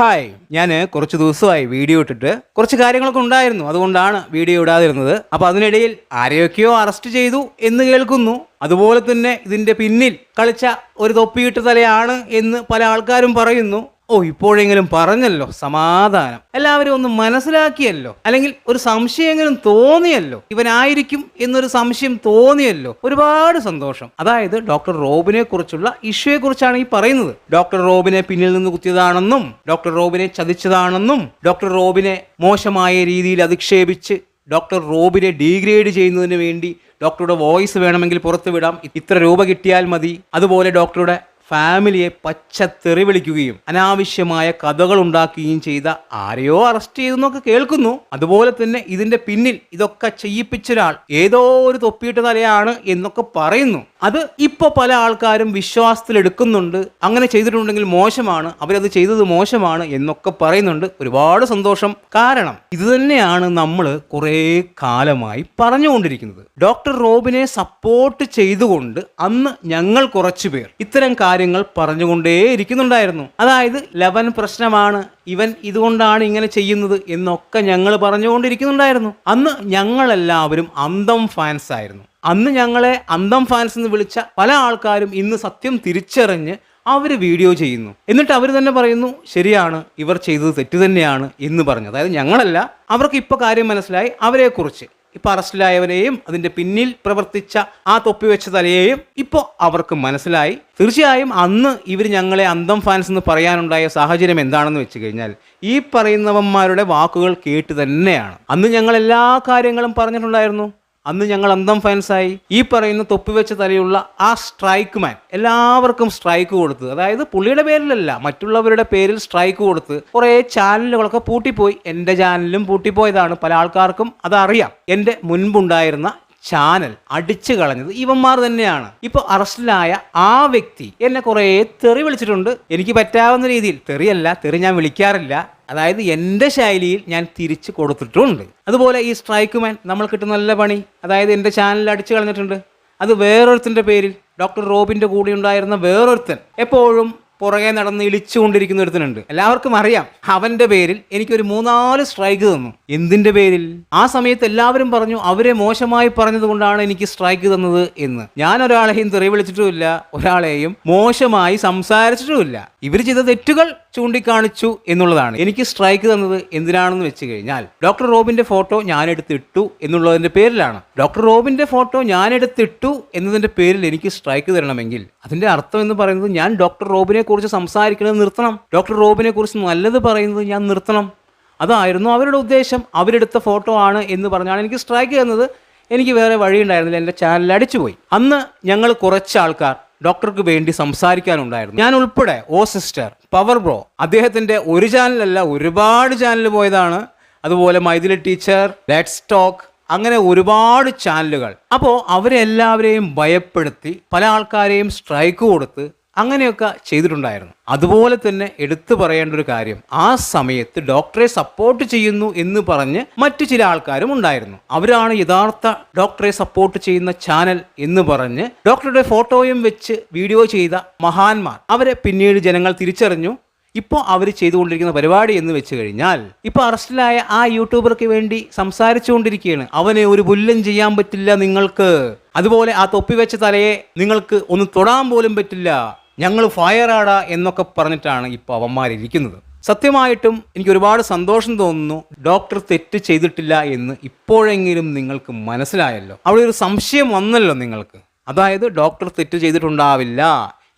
Hi. ഞാൻ കുറച്ച് ദിവസമായി വീഡിയോ ഇട്ടിട്ട് കുറച്ച് കാര്യങ്ങളൊക്കെ ഉണ്ടായിരുന്നു. അതുകൊണ്ടാണ് വീഡിയോ ഇടാതിരുന്നത്. അപ്പോൾ അതിനിടയിൽ ആരെയൊക്കെയോ അറസ്റ്റ് ചെയ്തു എന്ന് കേൾക്കുന്നു. അതുപോലെ തന്നെ ഇതിന്റെ പിന്നിൽ കളിച്ച ഒരു തൊപ്പിയിട്ട് തലയാണ് എന്ന് പല ആൾക്കാരും പറയുന്നു. ഓ ഇപ്പോഴെങ്കിലും പറഞ്ഞല്ലോ സമാധാനം. എല്ലാവരും ഒന്ന് മനസ്സിലാക്കിയല്ലോ അല്ലെങ്കിൽ ഒരു സംശയമെങ്കിലും തോന്നിയല്ലോ. ഇവനായിരിക്കും എന്നൊരു സംശയം തോന്നിയല്ലോ. ഒരുപാട് സന്തോഷം. അതായത് ഡോക്ടർ റോബിനെ കുറിച്ചുള്ള ഇഷ്യൂയെ കുറിച്ചാണ് ഈ പറയുന്നത്. ഡോക്ടർ റോബിനെ പിന്നിൽ നിന്ന് കുത്തിയതാണെന്നും ഡോക്ടർ റോബിനെ ചതിച്ചതാണെന്നും ഡോക്ടർ റോബിനെ മോശമായ രീതിയിൽ അധിക്ഷേപിച്ച് ഡോക്ടർ റോബിനെ ഡീഗ്രേഡ് ചെയ്യുന്നതിന് വേണ്ടി ഡോക്ടറുടെ വോയിസ് വേണമെങ്കിൽ പുറത്തുവിടാം. ഇത്ര രൂപ കിട്ടിയാൽ മതി. അതുപോലെ ഡോക്ടറുടെ ഫാമിലിയെ പച്ചത്തെറി വിളിക്കുകയും അനാവശ്യമായ കഥകൾ ഉണ്ടാക്കുകയും ചെയ്ത ആരെയോ അറസ്റ്റ് ചെയ്തെന്നൊക്കെ കേൾക്കുന്നു. അതുപോലെ തന്നെ ഇതിന്റെ പിന്നിൽ ഇതൊക്കെ ചെയ്യിപ്പിച്ച ഒരാൾ ഏതോ ഒരു തൊപ്പിയിട്ട തലയാണ് എന്നൊക്കെ പറയുന്നു. അത് ഇപ്പൊ പല ആൾക്കാരും വിശ്വാസത്തിൽ എടുക്കുന്നുണ്ട്. അങ്ങനെ ചെയ്തിട്ടുണ്ടെങ്കിൽ മോശമാണ്. അവരത് ചെയ്തത് മോശമാണ് എന്നൊക്കെ പറയുന്നുണ്ട്. ഒരുപാട് സന്തോഷം. കാരണം ഇത് തന്നെയാണ് നമ്മൾ കുറേ കാലമായി പറഞ്ഞുകൊണ്ടിരിക്കുന്നത്. ഡോക്ടർ റോബിനെ സപ്പോർട്ട് ചെയ്തുകൊണ്ട് അന്ന് ഞങ്ങൾ കുറച്ചു പേർ ഇത്തരം കാര്യങ്ങൾ പറഞ്ഞുകൊണ്ടേ ഇരിക്കുന്നുണ്ടായിരുന്നു അതായത് ലവൻ പ്രശ്നമാണ് ഇവൻ ഇതുകൊണ്ടാണ് ഇങ്ങനെ ചെയ്യുന്നത് എന്നൊക്കെ ഞങ്ങൾ പറഞ്ഞുകൊണ്ടിരിക്കുന്നുണ്ടായിരുന്നു. അന്ന് ഞങ്ങളെല്ലാവരും അന്തം ഫാൻസ് ആയിരുന്നു. അന്ന് ഞങ്ങളെ അന്തം ഫാൻസ് എന്ന് വിളിച്ച പല ആൾക്കാരും ഇന്ന് സത്യം തിരിച്ചറിഞ്ഞ് അവർ വീഡിയോ ചെയ്യുന്നു. എന്നിട്ട് അവർ തന്നെ പറയുന്നു ശരിയാണ് ഇവർ ചെയ്തത് തെറ്റ് തന്നെയാണ് എന്ന് പറഞ്ഞു. അതായത് ഞങ്ങളല്ല അവർക്ക് ഇപ്പോൾ കാര്യം മനസ്സിലായി അവരെക്കുറിച്ച്. ഇപ്പൊ അറസ്റ്റിലായവരെയും അതിന്റെ പിന്നിൽ പ്രവർത്തിച്ച ആ തൊപ്പി വെച്ച തലയെയും ഇപ്പോൾ അവർക്ക് മനസ്സിലായി. തീർച്ചയായും അന്ന് ഇവർ ഞങ്ങളെ അന്തം ഫാൻസ് എന്ന് പറയാനുണ്ടായ സാഹചര്യം എന്താണെന്ന് വെച്ച് കഴിഞ്ഞാൽ ഈ പറയുന്നവന്മാരുടെ വാക്കുകൾ കേട്ട് തന്നെയാണ്. അന്ന് ഞങ്ങൾ എല്ലാ കാര്യങ്ങളും പറഞ്ഞിട്ടുണ്ടായിരുന്നു. അന്ന് ഞങ്ങൾ അന്തം ഫാൻസായി ഈ പറയുന്ന തൊപ്പിവെച്ച തലയുള്ള ആ സ്ട്രൈക്ക് മാൻ എല്ലാവർക്കും സ്ട്രൈക്ക് കൊടുത്ത് അതായത് പുള്ളിയുടെ പേരിലല്ല മറ്റുള്ളവരുടെ പേരിൽ സ്ട്രൈക്ക് കൊടുത്ത് കുറേ ചാനലുകളൊക്കെ പൂട്ടിപ്പോയി. എന്റെ ചാനലും പൂട്ടിപ്പോയതാണ്. പല ആൾക്കാർക്കും അതറിയാം. എന്റെ മുൻപുണ്ടായിരുന്ന ചാനൽ അടിച്ചു കളഞ്ഞത് ഇവന്മാർ തന്നെയാണ്. ഇപ്പോൾ അറസ്റ്റിലായ ആ വ്യക്തി എന്നെ കുറേ തെറി വിളിച്ചിട്ടുണ്ട്. എനിക്ക് പറ്റാവുന്ന രീതിയിൽ തെറിയല്ല തെറി ഞാൻ വിളിക്കാറില്ല. അതായത് എന്റെ ശൈലിയിൽ ഞാൻ തിരിച്ചു കൊടുത്തിട്ടുണ്ട്. അതുപോലെ ഈ സ്ട്രൈക്ക് മാൻ നമ്മൾ കിട്ടുന്ന നല്ല പണി. അതായത് എന്റെ ചാനലിൽ അടിച്ചു കളഞ്ഞിട്ടുണ്ട്. അത് വേറൊരുത്തിന്റെ പേരിൽ ഡോക്ടർ റോബിന്റെ കൂടെ ഉണ്ടായിരുന്ന വേറൊരുത്തൻ എപ്പോഴും പുറകെ നടന്ന് ഇളിച്ചുകൊണ്ടിരിക്കുന്ന ഒരുത്തനുണ്ട്. എല്ലാവർക്കും അറിയാം അവന്റെ പേരിൽ എനിക്കൊരു മൂന്നാൽ സ്ട്രൈക്ക് തന്നു. എന്തിന്റെ പേരിൽ? ആ സമയത്ത് എല്ലാവരും പറഞ്ഞു അവരെ മോശമായി പറഞ്ഞതുകൊണ്ടാണ് എനിക്ക് സ്ട്രൈക്ക് തന്നത് എന്ന്. ഞാൻ ഒരാളെയും തെറി വിളിച്ചിട്ടുമില്ല ഒരാളെയും മോശമായി സംസാരിച്ചിട്ടുമില്ല. ഇവർ ചെയ്ത തെറ്റുകൾ ചൂണ്ടിക്കാണിച്ചു എന്നുള്ളതാണ്. എനിക്ക് സ്ട്രൈക്ക് തന്നത് എന്തിനാണെന്ന് വെച്ച് കഴിഞ്ഞാൽ ഡോക്ടർ റോബിന്റെ ഫോട്ടോ ഞാൻ എടുത്തിട്ടു എന്നുള്ളതിന്റെ പേരിലാണ്. ഡോക്ടർ റോബിന്റെ ഫോട്ടോ ഞാൻ എടുത്തിട്ടു എന്നതിന്റെ പേരിൽ എനിക്ക് സ്ട്രൈക്ക് തരണമെങ്കിൽ അതിന്റെ അർത്ഥം എന്ന് പറയുന്നത് ഞാൻ ഡോക്ടർ റോബിനെ കുറിച്ച് സംസാരിക്കുന്നത് നിർത്തണം. ഡോക്ടർ റോബിനെ കുറിച്ച് നല്ലത് പറയുന്നത് ഞാൻ നിർത്തണം. അതായിരുന്നു അവരുടെ ഉദ്ദേശം. അവരെടുത്ത ഫോട്ടോ ആണ് എന്ന് പറഞ്ഞാണ് എനിക്ക് സ്ട്രൈക്ക് തന്നത്. എനിക്ക് വേറെ വഴിയുണ്ടായിരുന്നില്ല. എന്റെ ചാനൽ അടിച്ചുപോയി. അന്ന് ഞങ്ങൾ കുറച്ച് ആൾക്കാർ ഡോക്ടർക്ക് വേണ്ടി സംസാരിക്കാനുണ്ടായിരുന്നു. ഞാൻ ഉൾപ്പെടെ ഓ സിസ്റ്റർ പവർ ബ്രോ അദ്ദേഹത്തിന്റെ ഒരു ചാനലല്ല ഒരുപാട് ചാനൽ പോയതാണ്. അതുപോലെ മൈഥിലി ടീച്ചർ ലെറ്റ്സ് ടോക്ക് അങ്ങനെ ഒരുപാട് ചാനലുകൾ. അപ്പോൾ അവരെല്ലാവരെയും ഭയപ്പെടുത്തി പല ആൾക്കാരെയും സ്ട്രൈക്ക് കൊടുത്ത് അങ്ങനെയൊക്കെ ചെയ്തിട്ടുണ്ടായിരുന്നു. അതുപോലെ തന്നെ എടുത്തു പറയേണ്ട ഒരു കാര്യം ആ സമയത്ത് ഡോക്ടറെ സപ്പോർട്ട് ചെയ്യുന്നു എന്ന് പറഞ്ഞ് മറ്റു ചില ആൾക്കാരും ഉണ്ടായിരുന്നു. അവരാണ് യഥാർത്ഥ ഡോക്ടറെ സപ്പോർട്ട് ചെയ്യുന്ന ചാനൽ എന്ന് പറഞ്ഞ് ഡോക്ടറുടെ ഫോട്ടോയും വെച്ച് വീഡിയോ ചെയ്ത മഹാന്മാർ. അവരെ പിന്നീട് ജനങ്ങൾ തിരിച്ചറിഞ്ഞു. ഇപ്പോൾ അവർ ചെയ്തുകൊണ്ടിരിക്കുന്ന പരിപാടി എന്ന് വെച്ച് കഴിഞ്ഞാൽ ഇപ്പോൾ അറസ്റ്റിലായ ആ യൂട്യൂബർക്ക് വേണ്ടി സംസാരിച്ചുകൊണ്ടിരിക്കുകയാണ്. അവനെ ഒരു പുല്ലും ചെയ്യാൻ പറ്റില്ല നിങ്ങൾക്ക്. അതുപോലെ ആ തൊപ്പി വെച്ച തലയെ നിങ്ങൾക്ക് ഒന്ന് തൊടാൻ പോലും പറ്റില്ല. ഞങ്ങൾ ഫയറാടാ എന്നൊക്കെ പറഞ്ഞിട്ടാണ് ഇപ്പോൾ അവന്മാരിരിക്കുന്നത്. സത്യമായിട്ടും എനിക്ക് ഒരുപാട് സന്തോഷം തോന്നുന്നു. ഡോക്ടർ തെറ്റ് ചെയ്തിട്ടില്ല എന്ന് ഇപ്പോഴെങ്കിലും നിങ്ങൾക്ക് മനസ്സിലായല്ലോ. അവിടെ ഒരു സംശയം വന്നല്ലോ നിങ്ങൾക്ക്. അതായത് ഡോക്ടർ തെറ്റ് ചെയ്തിട്ടുണ്ടാവില്ല.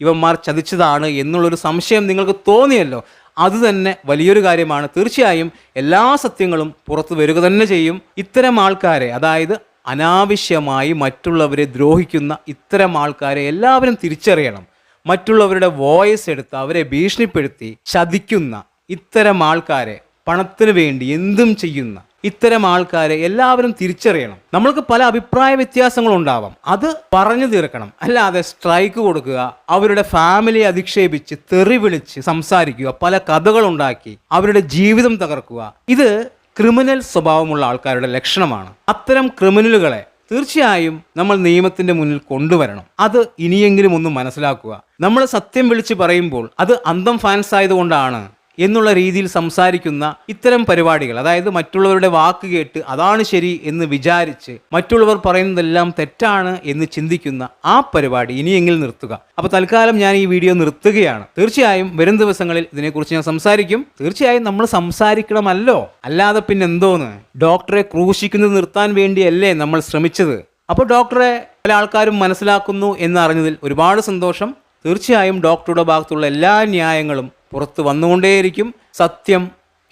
ഇവന്മാർ ചതിച്ചതാണ് എന്നുള്ളൊരു സംശയം നിങ്ങൾക്ക് തോന്നിയല്ലോ. അത് തന്നെ വലിയൊരു കാര്യമാണ്. തീർച്ചയായും എല്ലാ സത്യങ്ങളും പുറത്തു വരിക തന്നെ ചെയ്യും. ഇത്തരം ആൾക്കാരെ അതായത് അനാവശ്യമായി മറ്റുള്ളവരെ ദ്രോഹിക്കുന്ന ഇത്തരം ആൾക്കാരെ എല്ലാവരും തിരിച്ചറിയണം. മറ്റുള്ളവരുടെ വോയിസ് എടുത്ത് അവരെ ഭീഷണിപ്പെടുത്തി ചതിക്കുന്ന ഇത്തരം ആൾക്കാരെ പണത്തിന് വേണ്ടി എന്തും ചെയ്യുന്ന ഇത്തരം ആൾക്കാരെ എല്ലാവരും തിരിച്ചറിയണം. നമ്മൾക്ക് പല അഭിപ്രായ വ്യത്യാസങ്ങളുണ്ടാവാം അത് പറഞ്ഞു തീർക്കണം. അല്ലാതെ സ്ട്രൈക്ക് കൊടുക്കുക അവരുടെ ഫാമിലിയെ അധിക്ഷേപിച്ച് തെറി വിളിച്ച് സംസാരിക്കുക പല കഥകളുണ്ടാക്കി അവരുടെ ജീവിതം തകർക്കുക ഇത് ക്രിമിനൽ സ്വഭാവമുള്ള ആൾക്കാരുടെ ലക്ഷണമാണ്. അത്തരം ക്രിമിനലുകളെ തീർച്ചയായും നമ്മൾ നിയമത്തിന്റെ മുന്നിൽ കൊണ്ടുവരണം. അത് ഇനിയെങ്കിലും ഒന്ന് മനസ്സിലാക്കുക. നമ്മൾ സത്യം വിളിച്ച് പറയുമ്പോൾ അത് അന്തം ഫാൻസ് ആയതുകൊണ്ടാണ് എന്നുള്ള രീതിയിൽ സംസാരിക്കുന്ന ഇത്തരം പരിപാടികൾ അതായത് മറ്റുള്ളവരുടെ വാക്ക് കേട്ട് അതാണ് ശരി എന്ന് വിചാരിച്ച് മറ്റുള്ളവർ പറയുന്നതെല്ലാം തെറ്റാണ് എന്ന് ചിന്തിക്കുന്ന ആ പരിപാടി ഇനിയെങ്കിലും നിർത്തുക. അപ്പൊ തൽക്കാലം ഞാൻ ഈ വീഡിയോ നിർത്തുകയാണ്. തീർച്ചയായും വരും ദിവസങ്ങളിൽ ഇതിനെക്കുറിച്ച് ഞാൻ സംസാരിക്കും. തീർച്ചയായും നമ്മൾ സംസാരിക്കണമല്ലോ. അല്ലാതെ പിന്നെ എന്തോന്ന് ഡോക്ടറെ ക്രൂശിക്കുന്നത് നിർത്താൻ വേണ്ടിയല്ലേ നമ്മൾ ശ്രമിച്ചത്? അപ്പോൾ ഡോക്ടറെ പല ആൾക്കാരും മനസ്സിലാക്കുന്നു എന്നറിഞ്ഞതിൽ ഒരുപാട് സന്തോഷം. തീർച്ചയായും ഡോക്ടറുടെ ഭാഗത്തുള്ള എല്ലാ ന്യായങ്ങളും പുറത്ത് വന്നുകൊണ്ടേയിരിക്കും. സത്യം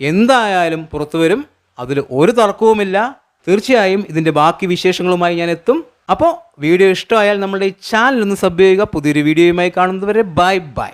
എന്തായാലും പുറത്തു വരും. അതിൽ ഒരു തർക്കവുമില്ല. തീർച്ചയായും ഇതിന്റെ ബാക്കി വിശേഷങ്ങളുമായി ഞാൻ എത്തും. അപ്പോൾ വീഡിയോ ഇഷ്ടമായാൽ നമ്മുടെ ഈ ചാനൽ ഒന്ന് സബ് ചെയ്യുക. പുതിയൊരു വീഡിയോയുമായി കാണുന്നതുവരെ ബൈ ബൈ.